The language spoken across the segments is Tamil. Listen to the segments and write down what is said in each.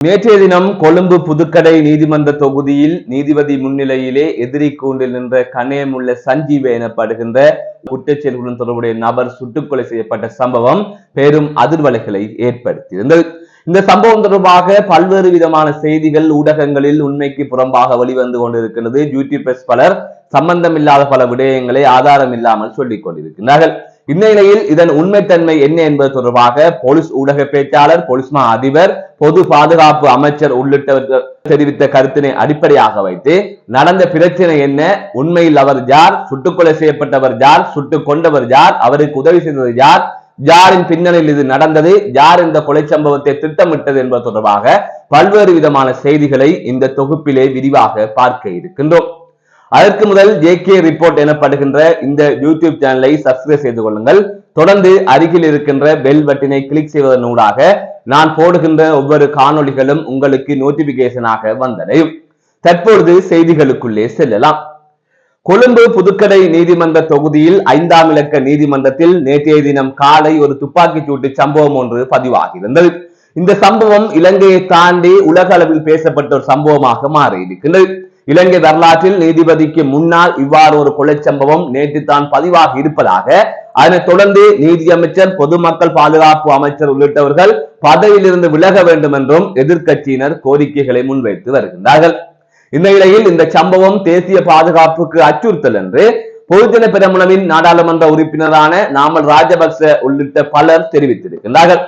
நேற்றைய தினம் கொழும்பு புதுக்கடை நீதிமன்ற தொகுதியில் நீதிபதி முன்னிலையிலே எதிரி கூண்டில் நின்ற கணேமுள்ள சஞ்சீவ எனப்படுகின்ற குற்றச்செயல்களுடன் தொடர்புடைய நபர் சுட்டுக்கொலை செய்யப்பட்ட சம்பவம் பெரும் அதிர்வலைகளை ஏற்படுத்தியிருந்தது. இந்த சம்பவம் தொடர்பாக பல்வேறு விதமான செய்திகள் ஊடகங்களில் உண்மைக்கு புறம்பாக வெளிவந்து கொண்டிருக்கிறது யூடியூபர்ஸ் பலர் சம்பந்தமில்லாத பல விடயங்களை ஆதாரம் இல்லாமல் சொல்லிக் கொண்டிருக்கிறார்கள் இந்நிலையில் இதன் உண்மைத்தன்மை என்ன என்பது தொடர்பாக போலீஸ் ஊடக பேச்சாளர் போலீஸ் மா அதிபர் பொது பாதுகாப்பு அமைச்சர் உள்ளிட்டவர்கள் தெரிவித்த கருத்தினை அடிப்படையாக வைத்து நடந்த பிரச்சனை என்ன உண்மையில் அவர் யார் சுட்டுக்கொலை செய்யப்பட்டவர் யார் சுட்டுக் கொண்டவர் யார் அவருக்கு உதவி செய்தவர் யார் யாரின் பின்னணியில் இது நடந்தது யார் இந்த கொலை சம்பவத்தை திட்டமிட்டது என்பது தொடர்பாக பல்வேறு விதமான செய்திகளை இந்த தொகுப்பிலே விரிவாக பார்க்க இருக்கின்றோம். அதற்கு முதல் ஜே கே ரிப்போர்ட் எனப்படுகின்ற இந்த யூடியூப் சேனலை சப்ஸ்கிரைப் செய்து கொள்ளுங்கள். தொடர்ந்து அருகில் இருக்கின்ற பெல் பட்டினை கிளிக் செய்வதன் ஊடாக நான் போடுகின்ற ஒவ்வொரு காணொளிகளும் உங்களுக்கு நோட்டிபிகேஷனாக வந்தடையும் தற்பொழுது செய்திகளுக்குள்ளே செல்லலாம். கொழும்பு புதுக்கடை நீதிமன்ற தொகுதியில் ஐந்தாம் இலக்க நீதிமன்றத்தில் நேற்றைய தினம் காலை ஒரு துப்பாக்கிச் சூட்டு சம்பவம் ஒன்று பதிவாகியிருந்தது. இந்த சம்பவம் இலங்கையை தாண்டி உலக அளவில் பேசப்பட்ட ஒரு சம்பவமாக மாறியிருக்கின்றது. இலங்கை வரலாற்றில் நீதிபதிக்கு முன்னால் இவ்வாறு ஒரு கொலை சம்பவம் நேற்று தான் பதிவாக இருப்பதாக அதனைத் தொடர்ந்து நீதி அமைச்சர் பொதுமக்கள் பாதுகாப்பு அமைச்சர் உள்ளிட்டவர்கள் பதவியிலிருந்து விலக வேண்டும் என்றும் எதிர்க்கட்சியினர் கோரிக்கைகளை முன்வைத்து வருகின்றார்கள். இந்த நிலையில் இந்த சம்பவம் தேசிய பாதுகாப்புக்கு அச்சுறுத்தல் என்று பொதுஜன பெரமுனவின் நாடாளுமன்ற உறுப்பினரான நாமல் ராஜபக்ச உள்ளிட்ட பலர் தெரிவித்திருக்கின்றார்கள்.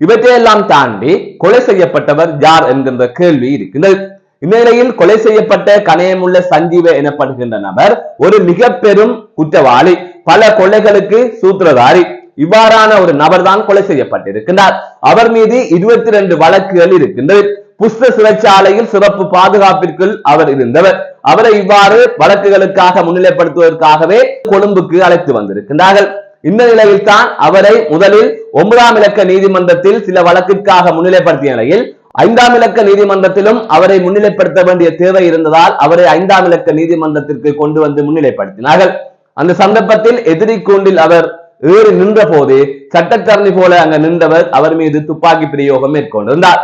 இவற்றையெல்லாம் தாண்டி கொலை செய்யப்பட்டவர் யார் என்கின்ற கேள்வி இருக்கின்றது. இந்நிலையில் கொலை செய்யப்பட்ட கணையமுள்ள சஞ்சீவ எனப்படுகின்ற நபர் ஒரு மிக பெரும் குற்றவாளி. பல கொலைகளுக்கு சூத்திரதாரி. இவ்வாறான ஒரு நபர் தான் கொலை செய்யப்பட்டிருக்கிறார் அவர் மீது இருபத்தி ரெண்டு வழக்குகள் இருக்கின்றது. புஷ்ப சிறைச்சாலையில் சிறப்பு பாதுகாப்பிற்குள் அவர் இருந்தவர். அவரை இவ்வாறு வழக்குகளுக்காக முன்னிலைப்படுத்துவதற்காகவே கொழும்புக்கு அழைத்து வந்திருக்கின்றார்கள். இந்த நிலையில் தான் அவரை முதலில் ஒன்பதாம் இலக்க நீதிமன்றத்தில் சில வழக்கிற்காக முன்னிலைப்படுத்திய நிலையில் ஐந்தாம் இலக்க நீதிமன்றத்திலும் அவரை முன்னிலைப்படுத்த வேண்டிய தேவை இருந்ததால் அவரை ஐந்தாம் இலக்க நீதிமன்றத்திற்கு கொண்டு வந்து முன்னிலைப்படுத்தினார்கள். அந்த சந்தர்ப்பத்தில் எதிரி கூண்டில் அவர் ஏறி நின்ற போது சட்டத்தரணி போல அங்க நின்றவர் அவர் மீது துப்பாக்கி பிரயோகம் மேற்கொண்டிருந்தார்.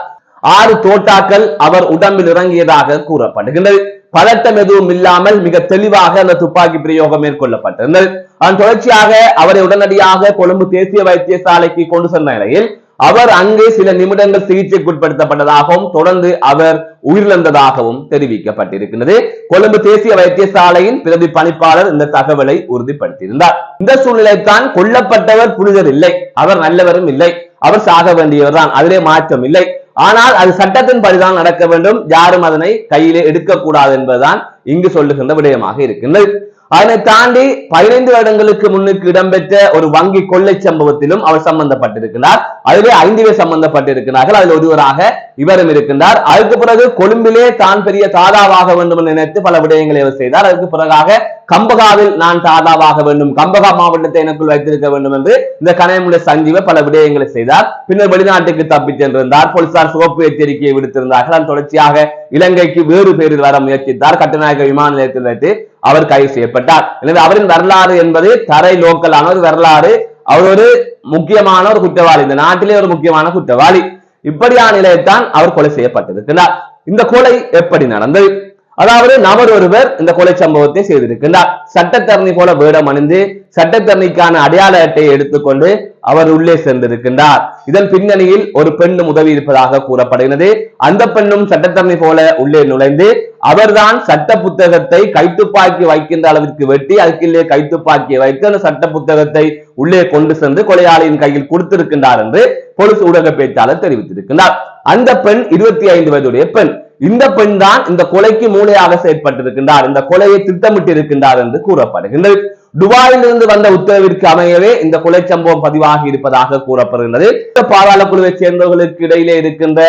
ஆறு தோட்டாக்கள் அவர் உடம்பில் இறங்கியதாக கூறப்படுகின்றது. பதட்டம் எதுவும் இல்லாமல் மிக தெளிவாக அந்த துப்பாக்கி பிரயோகம் மேற்கொள்ளப்பட்டிருந்தது. அதன் தொடர்ச்சியாக அவரை உடனடியாக கொழும்பு தேசிய வைத்தியசாலைக்கு கொண்டு சென்ற நிலையில் அவர் அங்கே சில நிமிடங்கள் சிகிச்சைக்குட்படுத்தப்பட்டதாகவும் தொடர்ந்து அவர் உயிரிழந்ததாகவும் தெரிவிக்கப்பட்டிருக்கிறது. கொழும்பு தேசிய வைத்தியசாலையின் பிரதி பணிப்பாளர் இந்த தகவலை உறுதிப்படுத்தியிருந்தார். இந்த சூழ்நிலைத்தான் கொல்லப்பட்டவர் புனிதர் இல்லை. அவர் நல்லவரும் இல்லை. அவர் சாக வேண்டியவர் தான் அதிலே மாற்றம் இல்லை. ஆனால் அது சட்டத்தின் படிதான் நடக்க வேண்டும். யாரும் அதனை கையிலே எடுக்கக்கூடாது என்பதுதான் இங்கு சொல்லுகின்ற விடயமாக இருக்கின்றது. அதனை தாண்டி பதினைந்து வருடங்களுக்கு முன்னுக்கு இடம்பெற்ற ஒரு வங்கி கொள்ளை சம்பவத்திலும் அவர் சம்பந்தப்பட்டிருக்கிறார். அதிலே ஐந்து பேர் சம்பந்தப்பட்டிருக்கிறார்கள். அதில் ஒருவராக இவரும் இருக்கின்றார். அதுக்கு பிறகு கொழும்பிலே தான் பெரிய தாதாவாக வேண்டும் என்று நினைத்து பல விடயங்களை அவர் செய்தார். அதுக்கு பிறகாக கம்பகாவில் நான் தாதாவாக வேண்டும் கம்பகா மாவட்டத்தை எனக்குள் வைத்திருக்க வேண்டும் என்று இந்த கணையமுடைய சஞ்சீவ பல விடயங்களை செய்தார். பின்னர் வெளிநாட்டுக்கு தப்பிச் சென்றிருந்தார். போலீசார் சிவப்பு எச்சரிக்கையை விடுத்திருந்தார்கள். அதன் தொடர்ச்சியாக இலங்கைக்கு வேறு பேரில் வர முயற்சித்தார். கட்டுநாயக விமான நிலையத்தில் வைத்து அவர் கைது செய்யப்பட்டார். எனவே அவரின் வரலாறு என்பது தரை லோக்கலான ஒரு வரலாறு. அவர் ஒரு முக்கியமான ஒரு குற்றவாளி. இந்த நாட்டிலே ஒரு முக்கியமான குற்றவாளி. இப்படியான நிலையத்தான் அவர் கொலை செய்யப்பட்டிருக்கிறார் இந்த கொலை எப்படி நடந்தது? அதாவது நபர் ஒருவர் இந்த கொலை சம்பவத்தை செய்திருக்கின்றார். சட்டத்தரணி போல வேடம் அணிந்து சட்டத்தரணிக்கான அடையாள அட்டையை எடுத்துக்கொண்டு அவர் உள்ளே சென்றிருக்கின்றார். இதன் பின்னணியில் ஒரு பெண்ணும் உதவி இருப்பதாக கூறப்படுகிறது. அந்த பெண்ணும் சட்டத்தரணி போல உள்ளே நுழைந்து அவர்தான் சட்ட புத்தகத்தை கைத்துப்பாக்கி வைக்கின்ற அளவிற்கு வெட்டி அதுக்குள்ளே கைத்துப்பாக்கி வைத்து அந்த சட்ட புத்தகத்தை உள்ளே கொண்டு சென்று கொலையாளியின் கையில் கொடுத்திருக்கின்றார் என்று போலீஸ் ஊடக பேச்சாளர் தெரிவித்திருக்கின்றார். அந்த பெண் இருபத்தி ஐந்து வயதுடைய பெண். இந்த பெண் தான் இந்த கொலைக்கு மூளையாக செயற்பட்டிருக்கின்றார். இந்த கொலையை திட்டமிட்டு இருக்கின்றார் என்று கூறப்படுகின்றது. துபாயிலிருந்து வந்த உத்தரவிற்கு அமையவே இந்த கொலை சம்பவம் பதிவாகி இருப்பதாக கூறப்படுகின்றது. இந்த பாதாள குழுவை சேர்ந்தவர்களுக்கு இடையிலே இருக்கின்ற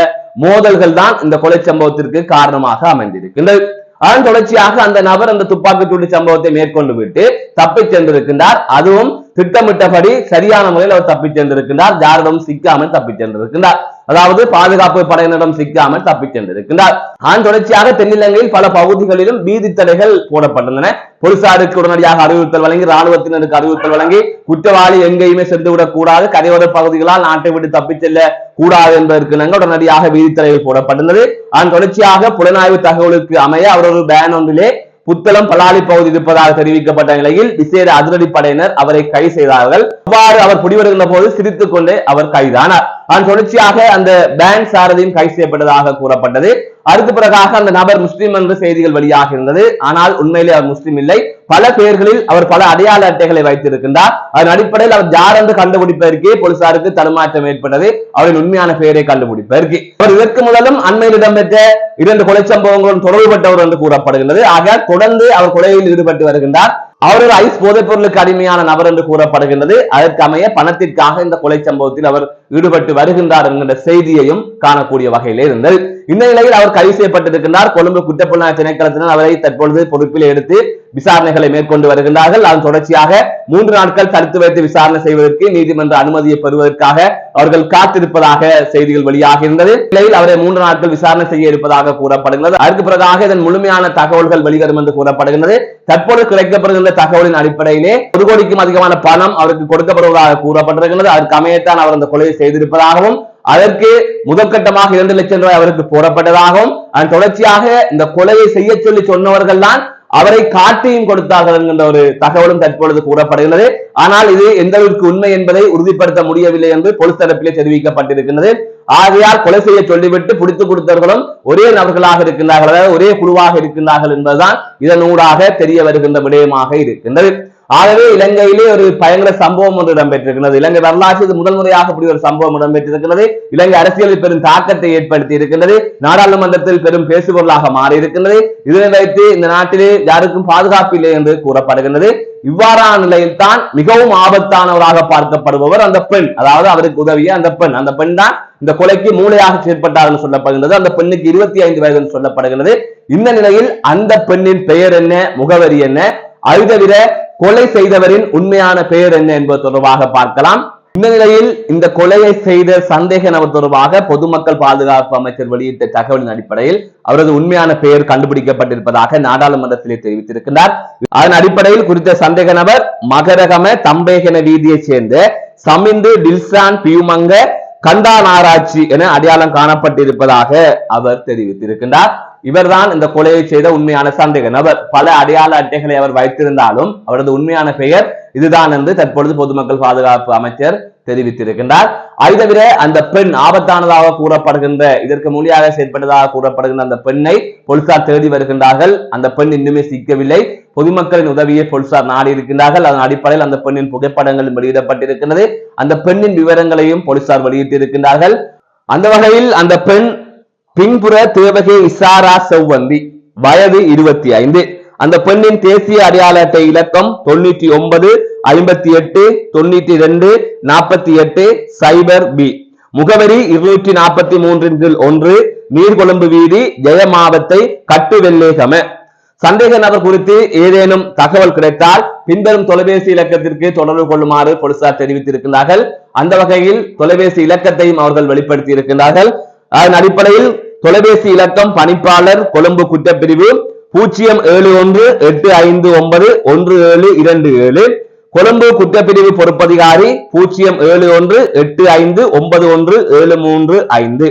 மோதல்கள் தான் இந்த கொலை சம்பவத்திற்கு காரணமாக அமைந்திருக்கின்றது. அதன் தொடர்ச்சியாக அந்த நபர் அந்த துப்பாக்கிச்சூடு சம்பவத்தை மேற்கொண்டு விட்டு தப்பிச் சென்றிருக்கின்றார். அதுவும் திட்டமிட்டபடி சரியான முறையில் அவர் தப்பிச் சென்றிருக்கின்றார். யாரிடம் சிக்காமல் தப்பிச் சென்றிருக்கின்றார். அதாவது பாதுகாப்பு படையினரிடம் சிக்காமல் தப்பிச் சென்றிருக்கின்றார். ஆண் தொடர்ச்சியாக தென்னிலங்கையில் பல பகுதிகளிலும் வீதி தடைகள் போடப்பட்டிருந்தன போலீசாருக்கு உடனடியாக அறிவுறுத்தல் வழங்கி ராணுவத்தினருக்கு அறிவுறுத்தல் வழங்கி குற்றவாளி எங்கேயுமே சென்று கூடாது. கரையோர பகுதிகளால் நாட்டை விட்டு தப்பிச் செல்ல கூடாது என்பதற்கு நாங்கள் உடனடியாக வீதி தடைகள் போடப்பட்டுள்ளது. அதன் தொடர்ச்சியாக புலனாய்வு தகவலுக்கு அமைய அவர் ஒரு பேன் ஒன்றிலே புத்தளம் பலாலி பகுதி இருப்பதாக தெரிவிக்கப்பட்ட நிலையில் விசேட அதிரடி படையினர் அவரை கைது செய்தார்கள். அவ்வாறு அவர் பிடிவருகின்ற போது சிரித்துக் கொண்டே அவர் கைதானார். அதன் தொடர்ச்சியாக அந்த பேங்க் சாரதியும் கைது செய்யப்பட்டதாக கூறப்பட்டது. அடுத்த பிறகாக அந்த நபர் முஸ்லிம் என்று செய்திகள் வெளியாக இருந்தது. ஆனால் உண்மையிலே அவர் முஸ்லிம் இல்லை. பல பெயர்களில் அவர் பல அடையாள அட்டைகளை வைத்திருக்கின்றார். அதன் அடிப்படையில் அவர் யார் என்று கண்டுபிடிப்பதற்கே போலீசாருக்கு தடுமாற்றம் ஏற்பட்டது. அவரின் உண்மையான பெயரை கண்டுபிடிப்பதற்கு. அவர் இதற்கு முதலும் அண்மையில் இடம்பெற்ற இரண்டு கொலை சம்பவங்களும் தொடர்புபட்டவர் என்று கூறப்படுகிறது ஆக தொடர்ந்து அவர் கொலையில் ஈடுபட்டு வருகின்றார். அவர் ஒரு ஐஸ் போதைப் பொருளுக்கு அடிமையான நபர் என்று கூறப்படுகின்றது. அதற்கமைய பணத்திற்காக இந்த கொலை சம்பவத்தில் அவர் ஈடுபட்டு வருகின்றார் என்கின்ற செய்தியையும் காணக்கூடிய வகையிலே இருந்தது. இந்த நிலையில் அவர் கைது செய்யப்பட்டிருக்கிறார் கொழும்பு குற்றப்புலனாய்வு திணைக்களத்தினர் அவரை தற்பொழுது பொறுப்பில் எடுத்து விசாரணைகளை மேற்கொண்டு வருகிறார்கள் அதன் தொடர்ச்சியாக மூன்று நாட்கள் தடுத்து வைத்து விசாரணை செய்வதற்கு நீதிமன்ற அனுமதியை பெறுவதற்காக அவர்கள் காத்திருப்பதாக செய்திகள் வெளியாக இருந்தது நிலையில் அவரை மூன்று நாட்கள் விசாரணை செய்ய இருப்பதாக கூறப்படுகிறது அதற்கு பிறகாக இதன் முழுமையான தகவல்கள் வெளிவரும் என்று கூறப்படுகிறது தற்போது கிடைக்கப்படுகின்ற தகவலின் அடிப்படையிலே ஒரு கோடிக்கும் அதிகமான பணம் அவருக்கு கொடுக்கப்படுவதாக கூறப்பட்டிருக்கிறது அதற்கு அமையத்தான் அவர் அந்த கொலையை செய்திருப்பதாகவும் அதற்கு முதற்கட்டமாக இரண்டு லட்சம் ரூபாய் அவருக்கு போடப்பட்டதாகவும் அதன் தொடர்ச்சியாக இந்த கொலையை செய்ய சொல்லி சொன்னவர்கள் தான் அவரை காட்டியும் கொடுத்தார்கள் என்கின்ற ஒரு தகவலும் தற்பொழுது கூறப்படுகிறது. ஆனால் இது எந்த அளவிற்கு உண்மை என்பதை உறுதிப்படுத்த முடியவில்லை என்று போலீஸ் தரப்பிலே தெரிவிக்கப்பட்டிருக்கிறது ஆகையால் கொலை செய்ய சொல்லிவிட்டு பிடித்துக் கொடுத்தவர்களும் ஒரே நபர்களாக இருக்கின்றார்கள் அதாவது ஒரே குழுவாக இருக்கின்றார்கள் என்பதுதான் இதனூடாக தெரிய வருகின்ற விடயமாக இருக்கின்றது. ஆகவே இலங்கையிலே ஒரு பயங்கர சம்பவம் ஒன்று இடம்பெற்றிருக்கிறது. இலங்கை வரலாற்று இது முதல் முறையாக இப்படி ஒரு சம்பவம் இடம்பெற்றிருக்கிறது. இலங்கை அரசியலில் பெரும் தாக்கத்தை ஏற்படுத்தி இருக்கின்றது. நாடாளுமன்றத்தில் பெரும் பேசுபொருளாக மாறி இருக்கின்றது. இதனை வைத்து இந்த நாட்டிலே யாருக்கும் பாதுகாப்பு இல்லை என்று கூறப்படுகின்றது. இவ்வாறான நிலையில் தான் மிகவும் ஆபத்தானவராக பார்க்கப்படுபவர் அந்த பெண். அதாவது அவருக்கு உதவிய அந்த பெண். அந்த பெண் தான் இந்த கொலைக்கு மூளையாக செயற்பட்டார் என்று சொல்லப்படுகின்றது. அந்த பெண்ணுக்கு இருபத்தி ஐந்து வயது சொல்லப்படுகிறது இந்த நிலையில் அந்த பெண்ணின் பெயர் என்ன முகவரி என்ன? அது தவிர கொலை செய்தவரின் உண்மையான பெயர் என்ன என்பது தொடர்பாக பார்க்கலாம். இந்த நிலையில் இந்த கொலையை செய்த சந்தேக நபர் தொடர்பாக பொதுமக்கள் பாதுகாப்பு அமைச்சர் வெளியிட்ட தகவலின் அடிப்படையில் அவரது உண்மையான பெயர் கண்டுபிடிக்கப்பட்டிருப்பதாக நாடாளுமன்றத்திலே தெரிவித்திருக்கிறார் அதன் அடிப்படையில் குறித்த சந்தேக நபர் மகரகம தம்பேகன வீதியைச் சேர்ந்த சமிந்து டில்சான் பியூமங்க கண்டானாராய்ச்சி என அடையாளம் காணப்பட்டிருப்பதாக அவர் தெரிவித்திருக்கின்றார். இவர்தான் இந்த கொலையை செய்த உண்மையான சந்தேக நபர். பல அடையாள அட்டைகளை அவர் வைத்திருந்தாலும் அவரது உண்மையான பெயர் இதுதான் என்று தற்பொழுது பொதுமக்கள் பாதுகாப்பு அமைச்சர் தெரிவித்திருக்கின்றார். அதை தவிர அந்த பெண் ஆபத்தானதாக கூறப்படுகின்ற இதற்கு மொழியாக செயற்பட்டதாக கூறப்படுகின்ற அந்த பெண்ணை போலீசார் தேடி வருகின்றார்கள். அந்த பெண் இன்னுமே சிக்கவில்லை. பொதுமக்களின் உதவியை போலீசார் நாடி இருக்கின்றார்கள். அதன் அடிப்படையில் அந்த பெண்ணின் புகைப்படங்களும் வெளியிடப்பட்டிருக்கிறது அந்த பெண்ணின் விவரங்களையும் போலீசார் வெளியிட்டிருக்கின்றார்கள். அந்த வகையில் அந்த பெண் பின்புற தேவகை இசாரா செவ்வந்தி வயது இருபத்தி ஐந்து. அந்த பெண்ணின் தேசிய அடையாள அட்டை இலக்கம் தொண்ணூத்தி ஒன்பது ஐம்பத்தி எட்டு தொண்ணூத்தி ரெண்டு நாற்பத்தி எட்டு சைபர் பி. முகவரி இருநூற்றி நாற்பத்தி மூன்றின் கீழ் ஒன்று நீர்கொழும்பு வீதி ஜெயமாவத்தை கட்டுவெல்லேகம சந்தேக நபர் குறித்து ஏதேனும் தகவல் கிடைத்தால் பின்வரும் தொலைபேசி இலக்கத்திற்கு தொடர்பு கொள்ளுமாறு போலீசார் தெரிவித்திருக்கிறார்கள் அந்த வகையில் தொலைபேசி இலக்கத்தையும் அவர்கள் வெளிப்படுத்தி இருக்கின்றார்கள் அதன் அடிப்படையில் தொலைபேசி இலக்கம் பணிப்பாளர் கொழும்பு குற்றப்பிரிவு பூஜ்ஜியம் ஏழு ஒன்று எட்டு ஐந்து ஒன்பது ஒன்று ஏழு இரண்டு ஏழு. கொழும்பு குற்றப்பிரிவு பொறுப்பதிகாரி பூஜ்ஜியம் ஏழு ஒன்று எட்டு ஐந்து ஒன்பது ஒன்று ஏழு மூன்று ஐந்து.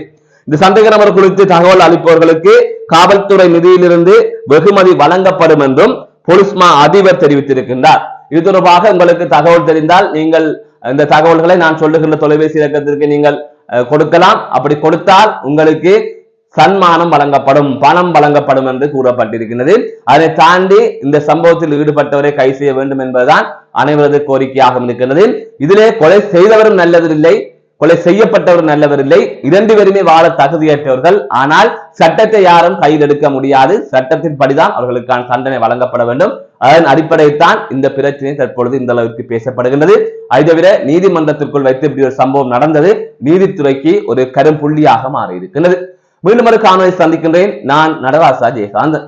இந்த சந்தேக நபர் குறித்து தகவல் அளிப்பவர்களுக்கு காவல்துறை நிதியிலிருந்து வெகுமதி வழங்கப்படும் என்றும் பொலிஸ்மா அதிபர் தெரிவித்திருக்கின்றார். இது தொடர்பாக உங்களுக்கு தகவல் தெரிந்தால் நீங்கள் இந்த தகவல்களை நான் சொல்லுகின்ற தொலைபேசி இலக்கத்திற்கு நீங்கள் கொடுக்கலாம். அப்படி கொடுத்தால் உங்களுக்கு சன்மானம் வழங்கப்படும் பணம் வழங்கப்படும் என்று கூறப்பட்டிருக்கிறது. அதை தாண்டி இந்த சம்பவத்தில் ஈடுபட்டவரை கை செய்ய வேண்டும் என்பதுதான் அனைவரது கோரிக்கையாக இருக்கிறது. இதிலே கொலை செய்தவரும் நல்லதில்லை கொலை செய்யப்பட்டவர் நல்லவர் இல்லை இரண்டு பேருமே வாழ தகுதியற்றவர்கள். ஆனால் சட்டத்தை யாரும் கையில் எடுக்க முடியாது. சட்டத்தின் படிதான் அவர்களுக்கான தண்டனை வழங்கப்பட வேண்டும். அதன் அடிப்படையில் தான் இந்த பிரச்சனை தற்பொழுது இந்த அளவிற்கு பேசப்படுகின்றது. அதை தவிர நீதிமன்றத்திற்குள் வைத்து இப்படி ஒரு சம்பவம் நடந்தது நீதித்துறைக்கு ஒரு கரும்புள்ளியாக மாறி இருக்கின்றது மீண்டும் ஒரு காணொலி சந்திக்கின்றேன். நான் நடராசா ஜெயகாந்தன்